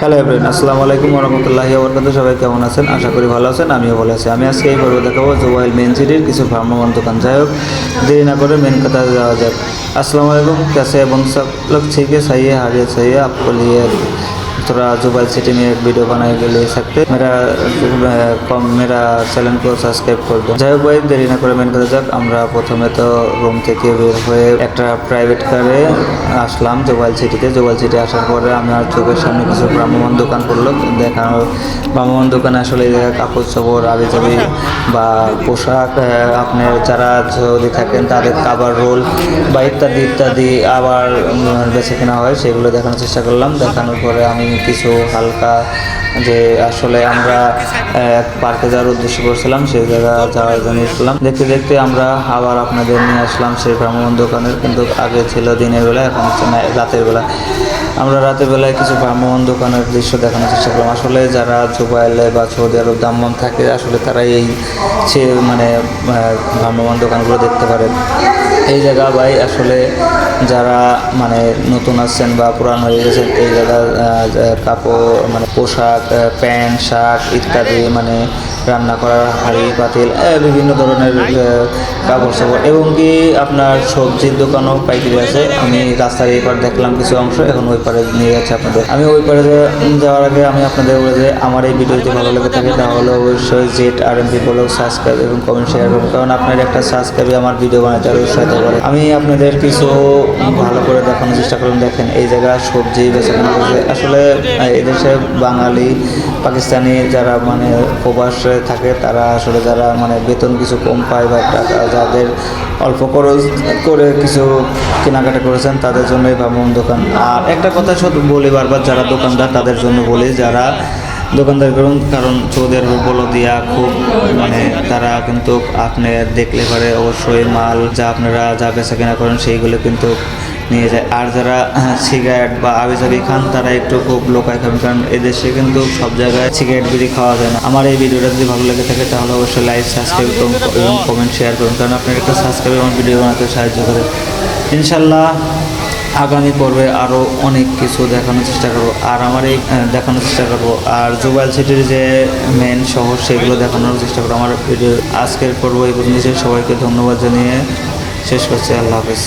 Hello everyone আসসালামু আলাইকুম রহমতুল্লাহি ওবরকাত সবাই কেমন আছেন আশা করি ভালো আছেন আমিও ভালো আছি আমি আজকে এই পর্বে দেখাবো জোবাইল মেন সিটির কিছু ভ্রাম্যমান দোকান যাই হোক দেরি না করে মেন কথা যাওয়া যাক আসসালামু আলাইকুম कैसे এবং सब लोग ठीक है सही है आगे सही है आपको लिए थोड़ा जुबाइल सिटी में एक वीडियो बनाने के लिए सकते मेरा কম মেরা চ্যানেল को সাবস্ক্রাইব করে দো যাই হোক ভাই দেরি না করে মেন কথা যাক আমরা প্রথমে তো রুম থেকে বের হয়ে একটা প্রাইভেট কারে আসলাম জোবাইল সিটিতে জোবাইল সিটি আসার পরে আমার চোখের সামনে কিছু ভ্রাম্যমান দোকান পড়লো দেখানো ভ্রাম্যমান দোকানে আসলে এই জায়গায় কাপড় চোপড় আবি যাবি বা পোশাক আহ, আপনার যারা যদি থাকেন তাদের কাবার রোল বা ইত্যাদি ইত্যাদি আবার উম, বেছে কেনা হয় সেগুলো দেখানোর চেষ্টা করলাম দেখানোর পরে আমি কিছু হালকা যে আসলে আমরা এক পার্কে যাওয়ার উদ্দেশ্য করছিলাম, সেই জায়গা যাওয়ার জন্য আসলাম দেখতে দেখতে আমরা আবার আপনাদের নিয়ে আসলাম সেই ভ্রাম্যমান দোকানের, কিন্তু আগে ছিল দিনের বেলা, এখন হচ্ছে না, রাতের বেলা। আমরা রাতের বেলায় কিছু ভ্রাম্যমান দোকানের দৃশ্য দেখানোর চেষ্টা করলাম। আসলে যারা জুবাইলে বা সৌদি আরব দাম্মাম থাকে, আসলে তারা এই সে মানে ভ্রাম্যমান দোকানগুলো দেখতে পারে। এই জায়গা ভাই, আসলে যারা মানে নতুন আসছেন বা পুরান হয়ে গেছেন, এই জায়গা কাপড় মানে পোশাক প্যান্ট, শার্ট ইত্যাদি মানে রান্না করার হাঁড়ি, পাতিল বিভিন্ন ধরনের কাপড় সাপড় এবং কি আপনার সবজির দোকানও পাইকারি আছে। আমি রাস্তার এই পার দেখলাম কিছু অংশ, এখন ওই পারে নিয়ে যাচ্ছে আপনাদের। আমি ওই পারে যাওয়ার আগে আমি আপনাদের বলে যে, আমার এই ভিডিও যদি ভালো লেগে থাকে, তাহলে অবশ্যই jet R M P subscribe এবং কমেন্ট শেয়ার করুন, কারণ আপনার একটা সাবস্ক্রাইবে আমার ভিডিও বানাতে আরও উৎসাহিত করে আমি আপনাদের কিছু ভালো করে দেখানোর চেষ্টা করুন। দেখেন, এই জায়গায় সবজি বেছে কেনা করছে আসলে এদেশে বাঙালি, পাকিস্তানি যারা মানে প্রবাসে থাকে, তারা আসলে যারা মানে বেতন কিছু কম পায় বা টাকা যাদের অল্প খরচ করে কিছু কেনাকাটা করেছেন, তাদের জন্য এই ভ্রাম্যমান দোকান। আর একটা কথা শুধু বলি বারবার, যারা দোকানদার, তাদের জন্য বলি, যারা দোকানদার করুন, কারণ সৌদি আরবে বলো দিয়া খুব মানে তারা কিন্তু আপনি দেখলে পারে অবশ্যই মাল যা আপনারা যা বেচা কেনা করেন, সেইগুলো কিন্তু নিয়ে যায়। আর যারা সিগারেট বা আবিজাবি খান, তারা একটু খুব লোকায় খাবেন কারণ এদেশে কিন্তু সব জায়গায় সিগারেট বিড়ি খাওয়া যায় না। আমার এই ভিডিওটা যদি ভালো লেগে থাকে, তাহলে অবশ্যই লাইক সাবস্ক্রাইব করুন এবং কমেন্ট শেয়ার করুন, কারণ আপনার একটা সাবস্ক্রাইব আমার ভিডিও বানাতে সাহায্য করে। ইনশাল্লাহ আগামী পর্বে আরও অনেক কিছু দেখানোর চেষ্টা করব। আর আমার এই দেখানোর চেষ্টা করব। আর জুবাইল সিটির যে মেন শহর, সেগুলো দেখানোর চেষ্টা করব। আমার ভিডিও আজকের পর্ব এই পর্যন্ত সবাইকে ধন্যবাদ জানিয়ে শেষ করছি। আল্লাহ হাফেজ।